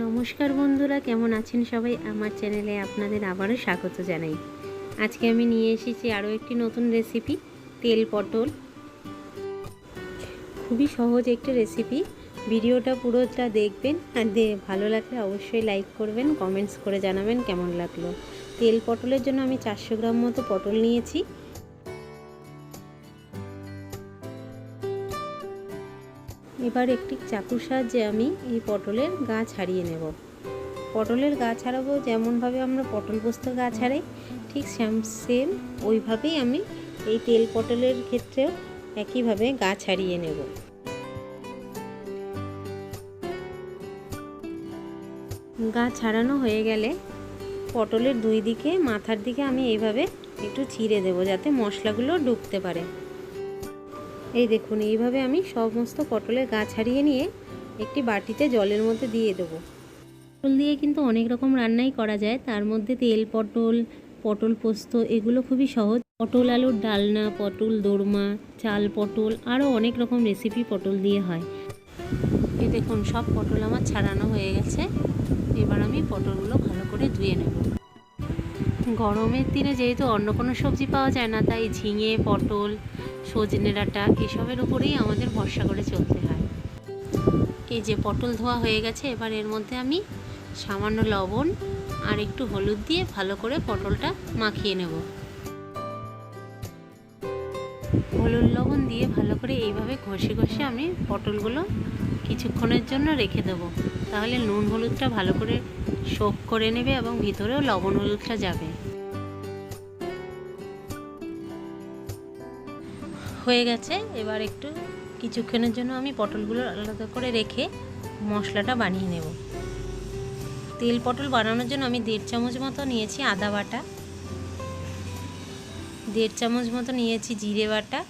নমস্কার বন্ধুরা, কেমন আছেন সবাই? আমার চ্যানেলে আপনাদের আবারও স্বাগত জানাই। আজকে আমি নিয়ে এসেছি আরও একটি নতুন রেসিপি তেল পটল। খুবই সহজ একটা রেসিপি ভিডিওটা পুরোটা দেখবেন আর ভালো লাগলে অবশ্যই লাইক করবেন কমেন্টস করে জানাবেন কেমন লাগল। তেল পটলের জন্য আমি চারশো গ্রাম মতো পটল নিয়েছি। এবার একটি চাকুর সাহায্যে আমি এই পটলের গা ছাড়িয়ে নেব। পটলের গা ছাড়াবো যেমনভাবে আমরা পটল পোস্ত গা ছাড়াই, ঠিক সেম সেম ওইভাবেই আমি এই তেল পটলের ক্ষেত্রেও একইভাবে গা ছাড়িয়ে নেব। গা ছাড়ানো হয়ে গেলে পটলের দুই দিকে, মাথার দিকে আমি এইভাবে একটু ছিঁড়ে দেবো যাতে মশলাগুলো ঢুকতে পারে। এই দেখুন, এইভাবে আমি সমস্ত পটলের গা ছাড়িয়ে নিয়ে একটি বাটিতে জলের মধ্যে দিয়ে দেবো। পটল দিয়ে কিন্তু অনেক রকম রান্নাই করা যায়। তার মধ্যে তেল পটল পটল পোস্ত, এগুলো খুবই সহজ। পটল আলুর ডালনা, পটল দোরমা, চাল পটল, আরও অনেক রকম রেসিপি পটল দিয়ে হয়। এই দেখুন, সব পটল আমার ছাড়ানো হয়ে গেছে। এবার আমি পটলগুলো ভালো করে ধুয়ে নেব। গরমের দিনে যেহেতু অন্য কোনো সবজি পাওয়া যায় না, তাই ঝিঙে, পটল, সজনে ডাঁটা এসবের উপরেই আমাদের ভরসা করে চলতে হয়। এই যে পটল ধোয়া হয়ে গেছে, এবার এর মধ্যে আমি সামান্য লবণ আর একটু হলুদ দিয়ে ভালো করে পটলটা মাখিয়ে নেব। হলুদ লবণ দিয়ে ভালো করে এইভাবে ঘষে ঘষে আমি পটলগুলো কিছুক্ষণের জন্য রেখে দেবো। তাহলে নুন হলুদটা ভালো করে শোক করে নেবে এবং ভিতরেও লবণ হলুদটা যাবে। হয়ে গেছে। এবার একটু কিছুক্ষণের জন্য আমি পটলগুলো আলাদা করে রেখে মশলাটা বানিয়ে নেব। তেল পটল বানানোর জন্য আমি দেড় চামচ মতো নিয়েছি আদা বাটা। দেড় চামচ মতো নিয়েছি জিরে বাটা।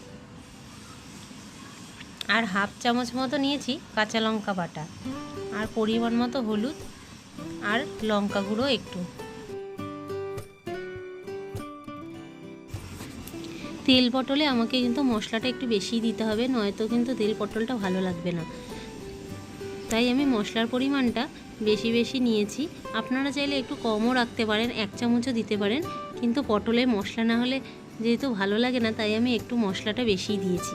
আর হাফ চামচ মতো নিয়েছি কাঁচা লঙ্কা বাটা। আর পরিমাণ মতো হলুদ আর লঙ্কা গুঁড়ো একটু। তেল পটলে আমাকে কিন্তু মশলাটা একটু বেশি দিতে হবে, নয়তো কিন্তু তেল পটলটা ভালো লাগবে না। তাই আমি মশলার পরিমাণটা বেশি বেশি নিয়েছি। আপনারা চাইলে একটু কমও রাখতে পারেন, এক চামচও দিতে পারেন। কিন্তু পটলে মশলা না হলে যেহেতু ভালো লাগে না, তাই আমি একটু মশলাটা বেশি দিয়েছি।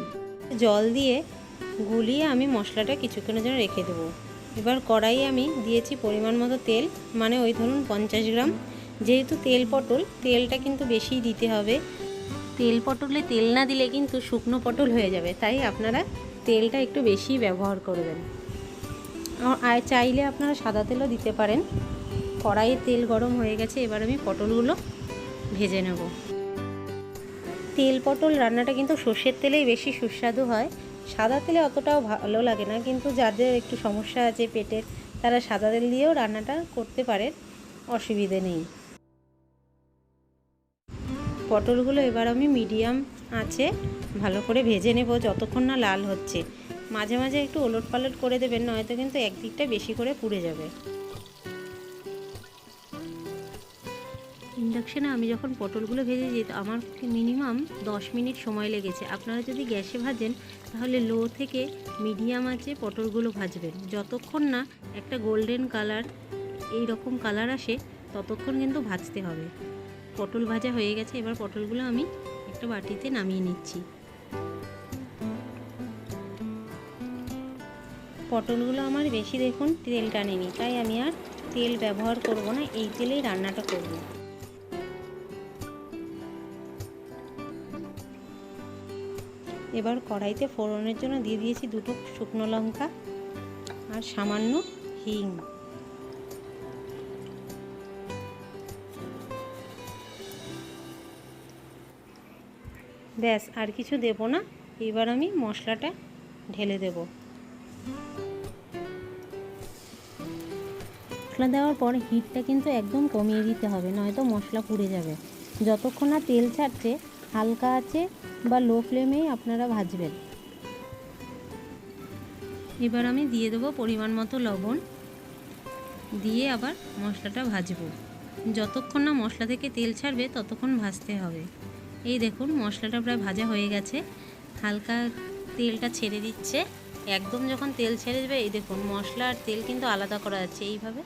জল দিয়ে গুলিয়ে আমি মশলাটা কিছুক্ষণের জন্য রেখে দেবো। এবার কড়াইয়ে আমি দিয়েছি পরিমাণ মতো তেল মানে ওই ধরুন পঞ্চাশ গ্রাম। যেহেতু তেল পটল, তেলটা কিন্তু বেশিই দিতে হবে। তেল পটলে তেল না দিলে কিন্তু শুকনো পটল হয়ে যাবে। তাই আপনারা তেলটা একটু বেশি ব্যবহার করবেন। আর চাইলে আপনারা সাদা তেলও দিতে পারেন। কড়াইয়ে তেল গরম হয়ে গেছে, এবার আমি পটলগুলো ভেজে নেব। তেল পটল রান্নাটা কিন্তু সর্ষের তেলেই বেশি সুস্বাদু হয়। সাদা তেলে অতটাও ভালো লাগে না, কিন্তু যাদের একটু সমস্যা আছে পেটের, তারা সাদা তেল দিয়েও রান্নাটা করতে পারেন। অসুবিধে নেই। পটলগুলো এবার আমি মিডিয়াম আছে ভালো করে ভেজে নেব যতক্ষণ না লাল হচ্ছে। মাঝে মাঝে একটু ওলট পালট করে দেবেন, নয়তো কিন্তু একদিকটা বেশি করে পুড়ে যাবে। ইন্ডাকশানে আমি যখন পটলগুলো ভেজেছি আমার মিনিমাম দশ মিনিট সময় লেগেছে। আপনারা যদি গ্যাসে ভাজেন, তাহলে লো থেকে মিডিয়াম আছে পটলগুলো ভাজবেন। যতক্ষণ না একটা গোল্ডেন কালার এই রকম কালার আসে, ততক্ষণ কিন্তু ভাজতে হবে। পটল ভাজা হয়ে গেছে, এবার পটলগুলো আমি একটা বাটিতে নামিয়ে নিচ্ছি। পটলগুলো আমার বেশি দেখুন তেল টানেনি, তাই আমি আর তেল ব্যবহার করব না, এই তেলেই রান্নাটা করব। এবার কড়াইতে ফোড়নের জন্য দিয়ে দিয়েছি দুটো শুকনো লঙ্কা আর সামান্য হিং। ব্যাস, আর কিছু দেব না। এবার আমি মশলাটা ঢেলে দেব। মশলা দেওয়ার পর হিটটা কিন্তু একদম কমিয়ে দিতে হবে, নয়তো মশলা পুড়ে যাবে। যতক্ষণ না তেল ছাড়ছে, হালকা আছে বা লো ফ্লেমেই আপনারা ভাজবেন। এবার আমি দিয়ে দেবো পরিমাণ মতো লবণ। দিয়ে আবার মশলাটা ভাজবো। যতক্ষণ না মশলা থেকে তেল ছাড়বে, ততক্ষণ ভাজতে হবে। এই দেখুন, মশলাটা প্রায় ভাজা হয়ে গেছে। হালকা তেলটা ছেড়ে দিচ্ছে। একদম যখন তেল ছেড়ে দেবে, এই দেখুন মশলা আর তেল কিন্তু আলাদা করা যাচ্ছে এইভাবে।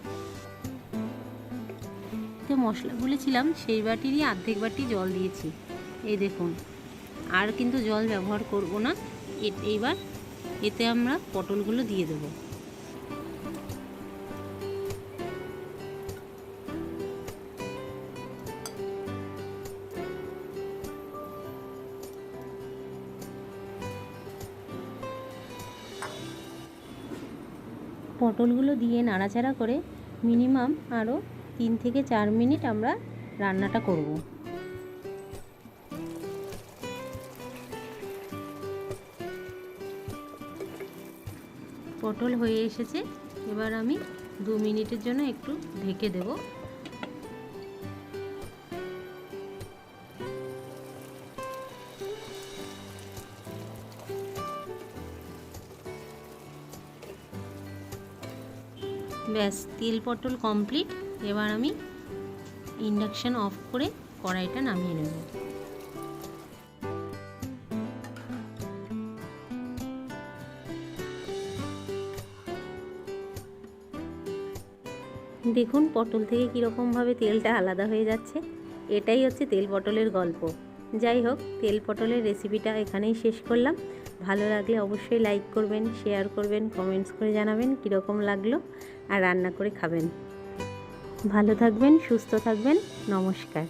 তো মশলা গুলেছিলাম, সেই বাটিরই অর্ধেক বাটি জল দিয়েছি। এই দেখুন, আর কিন্তু জল ব্যবহার করব না। এইবার এতে আমরা পটলগুলো দিয়ে দেবো। পটলগুলো দিয়ে নাড়াচাড়া করে মিনিমাম আরও তিন থেকে চার মিনিট আমরা রান্নাটা করব। পটল হয়ে এসেছে। এবার আমি দু মিনিটের জন্য একটু ঢেকে দেব। ব্যাস, তেল পটল কমপ্লিট এবার আমি ইন্ডাকশান অফ করে কড়াইটা নামিয়ে নেব। দেখুন পটল থেকে কীরকমভাবে তেলটা আলাদা হয়ে যাচ্ছে। এটাই হচ্ছে তেল পটলের গল্প। যাই হোক, তেল পটলের রেসিপিটা এখানেই শেষ করলাম। ভালো লাগলে অবশ্যই লাইক করবেন শেয়ার করবেন কমেন্টস করে জানাবেন কীরকম লাগল আর রান্না করে খাবেন। ভালো থাকবেন, সুস্থ থাকবেন, নমস্কার।